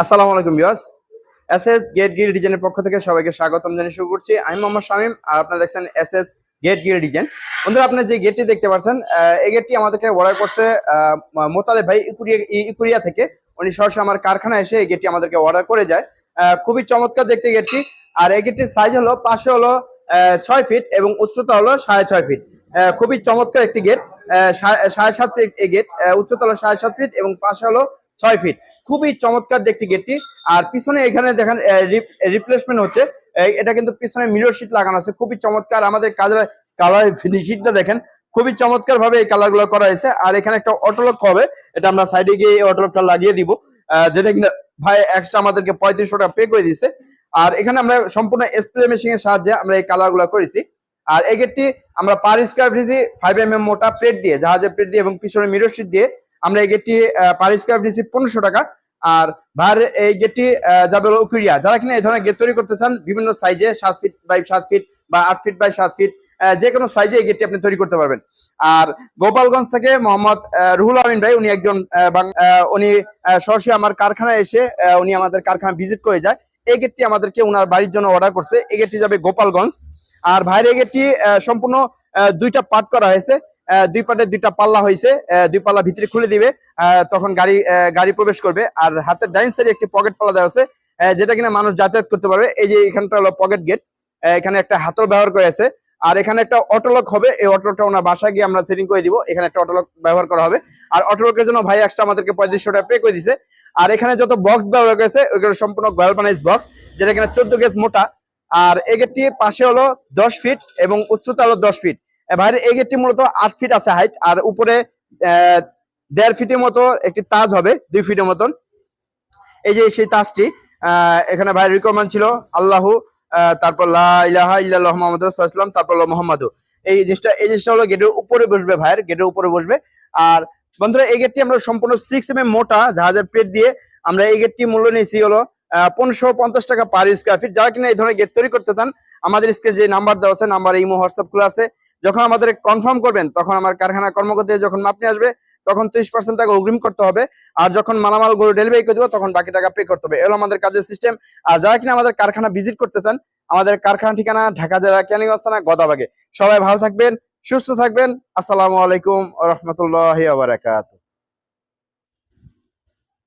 আসসালামু আলাইকুম বিয়াস এস এস গেট গিল ডিজাইনের পক্ষ থেকে সবাইকে স্বাগতম জানিয়ে শুরু করছি। আমি মোহাম্মদ শামীম আর আপনারা দেখছেন S S gate grill design. বন্ধুরা আপনার যে গেটটি দেখতে পাচ্ছেন এই গেটটি আমাদেরকে অর্ডার করছে আহ, মোতালেব ভাই ইকুরিয়া ইকুরিয়া থেকে। উনি সরাসরি আমার কারখানায় এসে এই গেটটি আমাদেরকে অর্ডার করে যায়। খুবই চমৎকার দেখতে গেটটি। আর এই গেটটির সাইজ হলো পাশে হলো ছয় ফিট এবং উচ্চতা হলো সাড়ে ছয় ফিট খুবই চমৎকার একটি গেট সাড়ে সাত ফিট এই গেট উচ্চতা হলো সাড়ে সাত ফিট এবং পাশে হলো ছয় ফিট খুবই চমৎকার দেখতে গেটটি। আর পিছনে এখানে দেখেন রিপ্লেসমেন্ট হচ্ছে। এটা কিন্তু পিছনে মিরর শিট লাগানো আছে। খুবই চমৎকার। আমাদের কাজের কালার ফিনিশিংটা দেখেন। খুবই চমৎকার ভাবে এই কালারগুলো করা হয়েছে। আর এখানে একটা অটোলক হবে। এটা আমরা সাইডে গিয়ে অটোলকটা লাগিয়ে দিব। যেটা কিনা ভাই এক্সট্রা আমাদেরকে পঁয়ত্রিশশো টাকা পে করে দিছে আর এখানে আমরা সম্পূর্ণ স্প্রে মেশিন এর সাহায্যে আমরা এই কালারগুলো করেছি। আর এই গেটটি আমরা পার স্কোয়ার ফ্রিজি ফাইভ এম এম মোটা প্লেট দিয়ে, জাহাজের প্লেট দিয়ে এবং পিছনে মিরর শিট দিয়ে আমরা এই গেটটি পার স্কোয়ার ফ্রিজি পনেরোশো টাকা। আর ভার এই গেটটি যাবে হলো যারা কিনা এই ধরনের গেট তৈরি করতে চান, বিভিন্ন সাইজে সাত ফিট বাই সাত ফিট বা আট ফিট বাই সাত ফিট যে কোনো সাইজে এই গেটটি আপনি তৈরি করতে পারবেন। আর গোপালগঞ্জ থেকে মোহাম্মদ রুহুল আমিন ভাই, উনি একজন উনি সরাসরি আমার কারখানায় এসে উনি আমাদের কারখানা ভিজিট করে যায়। এই গেটটি আমাদেরকে ওনার বাড়ির জন্য অর্ডার করছে। এই গেটটি যাবে গোপালগঞ্জ। আর ভাইয়ের এই গেটটি সম্পূর্ণ দুইটা পার্ট করা হয়েছে। দুই পার্টে দুইটা পাল্লা হয়েছে দুই পাল্লা ভিতরে খুলে দিবে তখন গাড়ি গাড়ি প্রবেশ করবে। আর হাতের ডাইন সাইডে একটি পকেট পাল্লা দেওয়া আছে যেটা কিনা মানুষ যাতায়াত করতে পারবে। এই যে এখানটা হলো পকেট গেট এখানে একটা হাতল ব্যবহার করে আছে। আর এখানে একটা অটোলক হবে, এই অটোলকটা ওনার বাসায় গিয়ে আমরা সেটিং করে দিব। এখানে একটা অটোলক ব্যবহার করা হবে। আর অটোলকের জন্য ভাই এক্সট্রা আমাদেরকে পঁয়ত্রিশশো টাকা পে করে দিছে। আর এখানে যত বক্স ব্যবহার করেছে ওইগুলো সম্পূর্ণ গয়ালবানাইজ বক্স যেটা কিনা চোদ্দ গেজ মোটা। আর এই গেটটি পাশে হলো দশ ফিট এবং উচ্চতা হলো দশ ফিট ভাইয়ের এই গেটটি মূলত আট ফিট আছে হাইট আর উপরে দেড় ফিটের মতো একটি তাজ হবে, দুই ফিটের মতন। এই যে সেই তাজটি এখানে ভাইয়ের রিকোয়ারমেন্ট ছিল আল্লাহ তারপর রাসূলুল্লাহ তারপর মোহাম্মদু। এই জিনিসটা এই জিনিসটা হলো গেটের উপরে বসবে ভাইয়ের, গেটের উপরে বসবে। আর বন্ধুরা, এই গেটটি আমরা সম্পূর্ণ সিক্স এম মোটা জাহাজের প্লেট দিয়ে আমরা এই গেটটি মূল্য নিয়েছি হলো পনেরোশো পঞ্চাশ টাকা পার স্কোয়ার ফিট যারা কিনা এই ধরনের গেট তৈরি করতে চান, আমাদের স্ক্রিনে যে নাম্বার দেওয়া আছে নাম্বার ইমো, হোয়াটসঅ্যাপ খোলা আছে যখন আমাদের কনফার্ম করবেন, তখন আমার কারখানা কর্মকর্তা যখন মাপ নিয়ে আসবে, তখন ত্রিশ পার্সেন্ট টাকা অগ্রিম করতে হবে। আর যখন মালামাল গরু ডেলিভারি করে দেবো, তখন বাকি টাকা পে করতে হবে। এলো আমাদের কাজের সিস্টেম আর যারা কিনা আমাদের কারখানা ভিজিট করতে চান, আমাদের কারখানা ঠিকানা ঢাকা জেলা ক্যানিং থানা গদাবাগে। সবাই ভালো থাকবেন, সুস্থ থাকবেন। আসসালামু আলাইকুম রহমতুল্লাহ বারাকাতুহ।